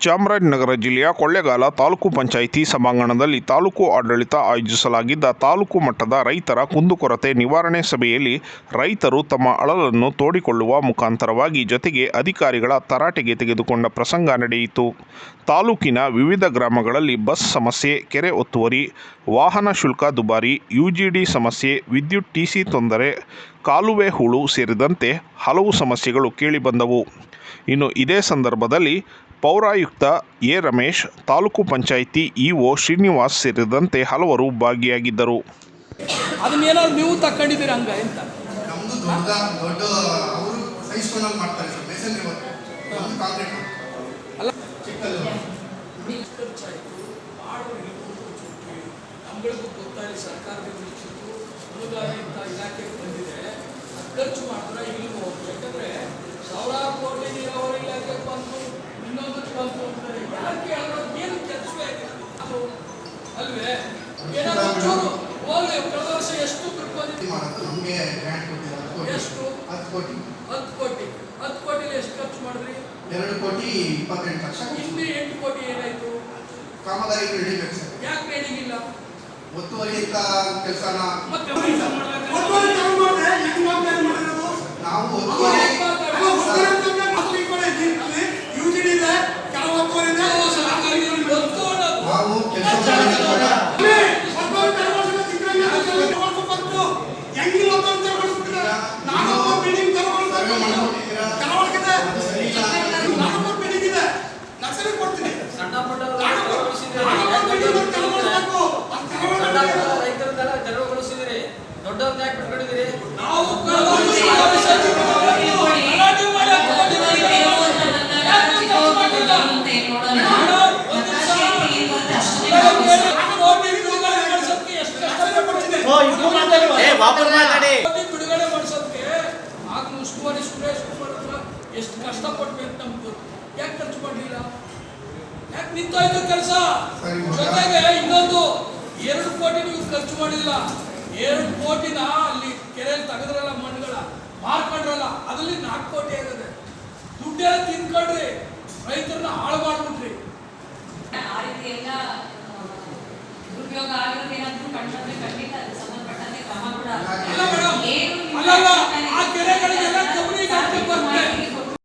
ಚಾಮರಾಜನಗರ ಜಿಲ್ಲೆಯ ಕೊಳ್ಳೇಗಾಲ ತಾಲೂಕು ಪಂಚಾಯಿತಿ ಸಭಾಂಗಣದಲ್ಲಿ ತಾಲೂಕು ಆಡಳಿತ ಆಯೋಜಿಸಲಾಗಿದ್ದ ತಾಲೂಕು ಮಟ್ಟದ ರೈತರ ಕುಂದುಕೊರತೆ ನಿವಾರಣೆ ಸಭೆಯಲ್ಲಿ ರೈತರು ತಮ್ಮ ಅಳಲನ್ನು ತೋಡಿಕೊಳ್ಳುವ ಮುಖಾಂತರವಾಗಿ ಜೊತೆಗೆ ಅಧಿಕಾರಿಗಳ ತರಾಟೆಗೆ ತೆಗೆದುಕೊಂಡ ಪ್ರಸಂಗ ನಡೆಯಿತು. ತಾಲೂಕಿನ ವಿವಿಧ ಗ್ರಾಮಗಳಲ್ಲಿ ಬಸ್ ಸಮಸ್ಯೆ, ಕೆರೆ ಒತ್ತುವರಿ, ವಾಹನ ಶುಲ್ಕ ದುಬಾರಿ ಯುಜಿಡಿ ಸಮಸ್ಯೆ, ವಿದ್ಯುತ್ ಟಿಸಿ ತೊಂದರೆ, ಕಾಲುವೆ ಹೂಳು ಸೇರಿದಂತೆ ಹಲವು ಸಮಸ್ಯೆಗಳು ಕೇಳಿಬಂದವು. ಇನ್ನು ಇದೇ ಸಂದರ್ಭದಲ್ಲಿ ಪೌರಾಯುಕ್ತ ಎ. ರಮೇಶ್ ತಾಲೂಕು ಪಂಚಾಯಿತಿ ಇಒ ಶ್ರೀನಿವಾಸ್ ಸೇರಿದಂತೆ ಹಲವರು ಭಾಗಿಯಾಗಿದ್ದರು. ಅದನ್ನೇನಾದ್ರು ನೀವು ತಕೊಂಡಿದ್ದೀರ ಹಂಗ ಎಂತ? ನಮ್ದು ದೊಡ್ಡ ದೊಡ್ಡ ಅವರು ಸಹಿಸ್ಕೊಂಡಂಗೆ ಮಾಡ್ತಾರೆ ಸರ್ ಮೇಸನ್ರಿ ವರ್ಕ್ ನಮ್ದು ಕಾಂಕ್ರೀಟ್ ಅಲ್ಲ. ಚಿಕ್ಕದು. ನಮ್ಗಳಿಗೂ ಗೊತ್ತಾಗಲಿ ಸರ್ಕಾರದಿಂದ ನಿಶ್ಚಿತು ಅನುದಾನ ಇಂಥ ಇಲಾಖೆಗೆ ಬಂದಿದೆ. ಅದ್ ಖರ್ಚು ಮಾಡಿದ್ರೆ ಇಲ್ಲಿಗೂ ಹೋಗ್ಬೇಕು ಯಾಕಂದ್ರೆ ಸಾವಿರಾರು ಕೋಟಿ ನೀರಾವರಿ ಇಲಾಖೆಗೆ ಇನ್ನೊಂದಕ್ಕೆ ಬಂತು ಅಂತಾರೆ ಯಾಕೆ ಏನು ಕೆಲಸವೇ ಅದು ಅಲ್ವೇ ಏನಾದ್ರು ಚೂರು ಹೋಗಿ ಕಳೆದ ವರ್ಷ ಎಷ್ಟು ದುಡ್ಡು ಬಂದಿದೆ ನಮಗೆ ಗ್ರ್ಯಾಂಟ್. ಎಷ್ಟು? ಹತ್ತು ಕೋಟಿ ಹತ್ತು ಕೋಟಿ ಹತ್ತು ಕೋಟಿಲಿ ಎಷ್ಟು ಖರ್ಚು ಮಾಡಿದ್ರಿ ಎರಡು ಕೋಟಿ ಇಪ್ಪತ್ತೆಂಟು ಲಕ್ಷ ಇನ್ನು ಎಂಟು ಕೋಟಿ ಏನಾಯಿತು ಕಾಮಗಾರಿ ಸರ್ ಯಾಕೆ ರೇಡಿಂಗಿಲ್ಲ ಒತ್ತುವರಿ ಇಂಥ ಕೆಲಸನ ಮತ್ತೆ ಬಿಡುಗಡೆ ಮಾಡ್ಸೋಕೆ ಆಗ ಉಸ್ತುವಾರಿ ಸುರೇಶ್ ಎಷ್ಟು ಕಷ್ಟಪಟ್ವಿ ಅಂತ ಯಾಕೆ ಖರ್ಚು ಮಾಡಲಿಲ್ಲ ಯಾಕೆ ನಿಂತೋಯ್ತು ಕೆಲಸ. ಜೊತೆಗೆ ಇನ್ನೊಂದು ಎರಡು ಕೋಟಿ ನೀವು ಖರ್ಚು ಮಾಡಿಲ್ಲ. ಎರಡು ಕೋಟಿನ ಅಲ್ಲಿ ಕೆರೆಯಲ್ಲಿ ತೆಗೆದ್ರಲ್ಲ ಮಣ್ಣುಗಳ ಮಾರ್ಕೊಂಡ್ರಲ್ಲ ಅದರಲ್ಲಿ ನಾಲ್ಕು ಕೋಟಿ ಆಗಿದೆ ದುಡ್ಡೆಲ್ಲ ತಿನ್ಕೊಂಡ್ರಿ ರೈತರನ್ನ ಹಾಳು ಮಾಡ್ಬಿಟ್ರಿ ಆ ರೀತಿ ಎಲ್ಲ ದುರುಪಯೋಗ ಆಗಿರೋದು ಏನಾದ್ರೂ ಕಂಡ್ರೆ ಖಂಡಿತ ಸಂಬಂಧಪಟ್ಟಂತೆ ಕ್ರಮ ಕೂಡ ಏನು